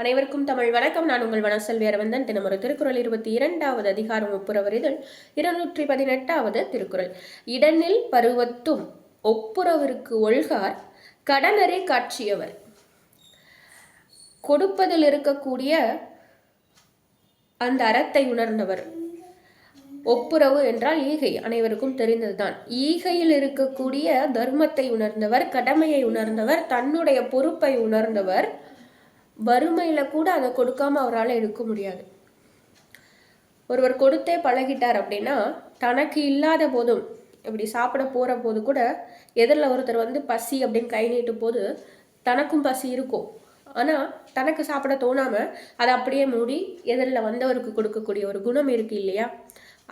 அனைவருக்கும் தமிழ் வணக்கம். நான் உங்கள் வனசெல்வி அரவந்தன். தினமொரு திருக்குறள் இருபத்தி இரண்டாவது அதிகாரம் ஒப்புரவரிதழ் இருநூற்றி பதினெட்டாவது திருக்குறள். இடனில் பருவத்தும் ஒப்புரவிற்கு ஒழ்கார் கடனரை காட்சியவர். கொடுப்பதில் இருக்கக்கூடிய அந்த அறத்தை உணர்ந்தவர். ஒப்புரவு என்றால் ஈகை. அனைவருக்கும் தெரிந்ததுதான். ஈகையில் இருக்கக்கூடிய தர்மத்தை உணர்ந்தவர் கடமையை உணர்ந்தவர் தன்னுடைய பொறுப்பை உணர்ந்தவர் வறுமையில் கூட அதை கொடுக்காம அவரால் எடுக்க முடியாது. ஒருவர் கொடுத்தே பழகிட்டார் அப்படின்னா தனக்கு இல்லாத போதும் இப்படி சாப்பிட போகிற போது கூட எதிரில் ஒருத்தர் வந்து பசி அப்படின்னு கை நீட்டும் போது தனக்கும் பசி இருக்கும். ஆனால் தனக்கு சாப்பிட தோணாமல் அதை அப்படியே மூடி எதிரில் வந்தவருக்கு கொடுக்கக்கூடிய ஒரு குணம் இருக்கு இல்லையா?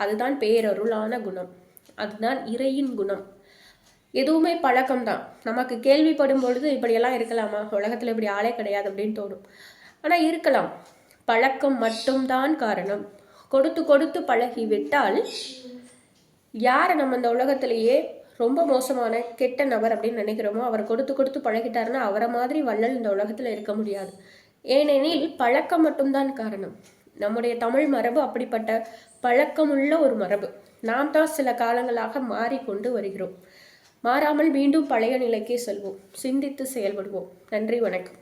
அதுதான் பேரருளான குணம். அதுதான் இறையின் குணம். எதுவுமே பழக்கம்தான். நமக்கு கேள்விப்படும் பொழுது இப்படியெல்லாம் இருக்கலாமா? உலகத்தில் இப்படி ஆளே கிடையாது அப்படின்னு தோணும். ஆனால் இருக்கலாம். பழக்கம் மட்டும்தான் காரணம். கொடுத்து கொடுத்து பழகி விட்டால் யாரை நம்ம இந்த உலகத்திலேயே ரொம்ப மோசமான கெட்ட நபர் அப்படின்னு நினைக்கிறோமோ அவர் கொடுத்து கொடுத்து பழகிட்டாருன்னா அவரை மாதிரி வள்ளல் இந்த உலகத்தில் இருக்க முடியாது. ஏனெனில் பழக்கம் மட்டும்தான் காரணம். நம்முடைய தமிழ் மரபு அப்படிப்பட்ட பழக்கமுள்ள ஒரு மரபு. நாம் தான் சில காலங்களாக மாறிக்கொண்டு வருகிறோம். மாறாமல் மீண்டும் பழைய நிலைக்கே செல்வோம். சிந்தித்து செயல்படுவோம். நன்றி வணக்கம்.